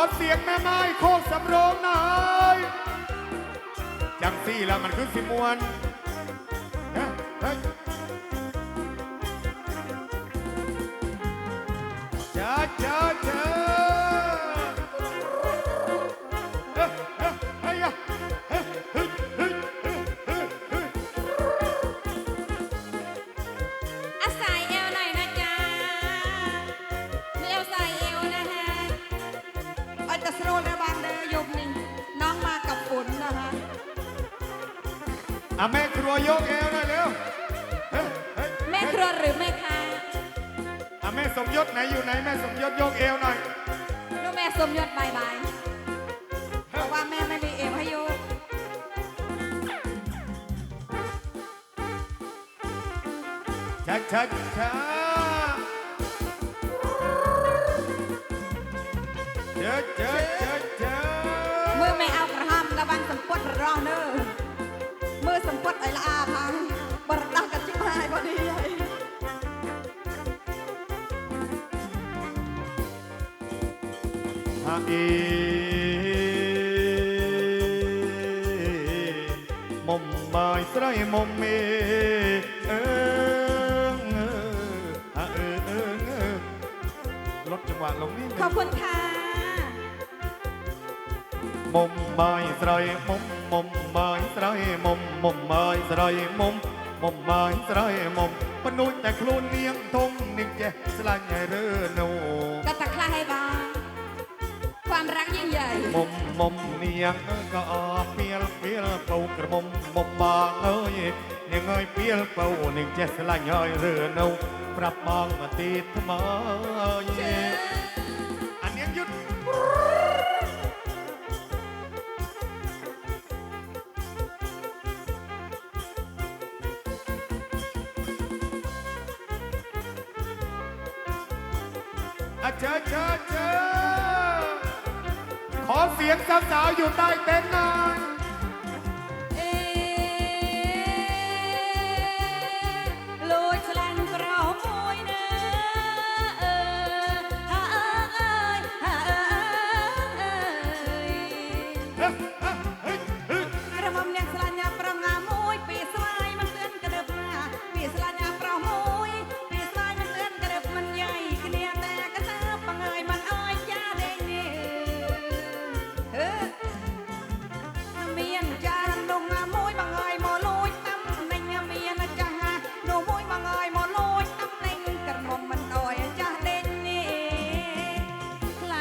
อเสียงแม่ไม้โคกสำโรงหน่อยจังสี่แล้วมันคือสิมวนเฮ้ยเฮ้ยจ้าจ้า อาจจะสโลว์ระบางเดยมนี่น้องมากับฝนนะคะอะแม่ครัวยกเอวหน่อยเร็วเฮ้ยเฮ้ยแม่ครัวหรือแม่ค้าอะแม่สมยศไหนอยู่ไหนแม่สมยศยกเอวหน่อยลูกแม่สมยศบายบายบอกว่าแม่ไม่มีเอวให้โยกช้าช้าช้า เจ้าเจ้าเจ้าเจ้ามือไม่เอากระหำระวังสมปดรอเนอร์มือสมปดไอละอาพังบรดักกันจิบหายพอดีเลยฮะอีมุมบายสไรมุมเมเอิงเออฮะเออเออเออลดจังหวะลงนิดนึขอบงคุณค่ะ មុំបាយស្រីមុំមុំបាយស្រីមុំមុំបាយស្រីមុំមុំបាយស្រីមុំបនុយតែខ្លួននាងធំនាងចេះស្លាញ់ហើយឬនោះក៏តែខ្លះហើយបងความรักยิ่งใหญ่មុំមុំនាងក៏អពៀលពៀលពៅក្រមុំមុំបងអើយនាងអើយពៀលពៅនាងចេះស្លាញ់ហើយឬនោះប្រាប់បងមកទីថ្មើយ อาเจอเจอเจอขอเสียงสาวๆอยู่ใต้เต็นท์หน่อย